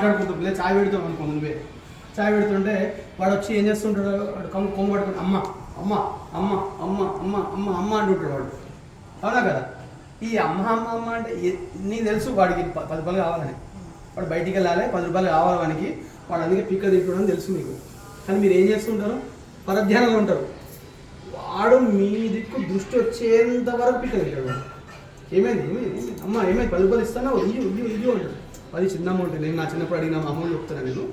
మాట్లాడుకుంటుంది చాయ్ పెడుతాం అనుకో నువ్వే. చాయ్ పెడుతుంటే వాడు వచ్చి ఏం చేస్తుంటాడు? వాడు కమ్ము కొమ్ము పట్టుకుని అమ్మ అమ్మ అమ్మ అమ్మ అమ్మ అమ్మ అమ్మ అంటుంటాడు వాడు. అవునా కదా? ఈ అమ్మ అమ్మ అమ్మ అంటే నీకు తెలుసు వాడికి పది రూపాయలు కావాలని. వాడు బయటికి వెళ్ళాలి పది రూపాయలు కావాలి వానికి. వాడు అందుకే పిక్క తింటాడని తెలుసు మీకు. కానీ మీరు ఏం చేస్తుంటారు? పరధ్యానంలో ఉంటారు. వాడు మీ దిక్కు దృష్టి వచ్చేంత వరకు పిక్క తింటాడు వాడు. ఏమైంది? ఏమైంది? ఏమైంది? అమ్మ ఏమైంది? పది రూపాయలు ఇస్తానా? ఇయ్యు ఇయ్యు ఇయ్యు అంటాడు. అది చిన్న అమౌంట్ నేను నా చిన్నప్పుడు అడిగిన మా అమౌంట్ చెప్తున్నాను నేను.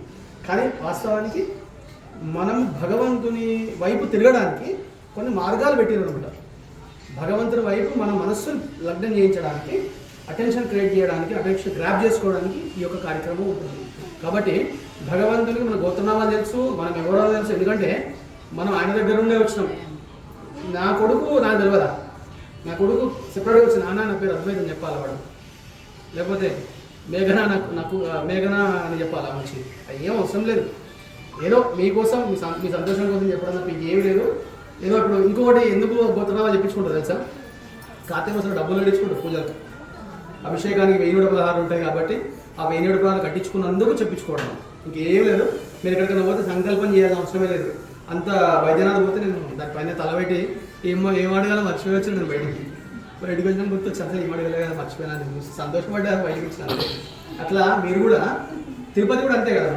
కానీ వాస్తవానికి మనం భగవంతుని వైపు తిరగడానికి కొన్ని మార్గాలు పెట్టినమాట భగవంతుని వైపు మన మనస్సును లగ్నం చేయించడానికి అటెన్షన్ క్రియేట్ చేయడానికి అటెన్షన్ గ్రాప్ చేసుకోవడానికి ఈ యొక్క కార్యక్రమం ఉంటుంది. కాబట్టి భగవంతునికి మన గోత్రనామాలు తెలుసు మనం ఎవరో తెలుసు. ఎందుకంటే మనం ఆయన దగ్గర ఉండే వచ్చినాం. నా కొడుకు నాకు తెలియదా నా కొడుకు సెపరేట్గా వచ్చి నాన్న నా పేరు అద్వైతం చెప్పాలి వాడు. లేకపోతే మేఘన నాకు నాకు మేఘన అని చెప్పాలా మంచి? ఏం అవసరం లేదు. ఏదో మీకోసం మీ మీ సంతోషం కోసం చెప్పడం తప్ప ఏమి లేదు. ఏదో ఇప్పుడు ఇంకొకటి ఎందుకు గోత్రనామా చెప్పించుకుంటారు తెలుసా? కార్తీక మాసంలో డబ్బులు కట్టించుకుంటారు పూజలకు అభిషేకానికి వెయ్యి నూట పదహారు ఉంటాయి కాబట్టి ఆ వెయ్యి నూట పదహారు కట్టించుకున్నందుకు చెప్పించుకోవడం. ఇంకేం లేదు. మీరు ఎక్కడికైనా పోతే సంకల్పం చేయాల్సిన అవసరమే లేదు. అంత వైద్యనాథ్ పోతే నేను దానిపైన తలబెట్టి ఏమో ఏం అడగాలో మర్చిపోయి వచ్చాను నేను బయటికి. బయటికి వచ్చిన గుర్తు వచ్చి అసలు ఏం కదా మర్చిపోయినా. సంతోషపడ్డారు బయటకు వచ్చిన అట్లా మీరు కూడా తిరుపతి కూడా అంతే కదా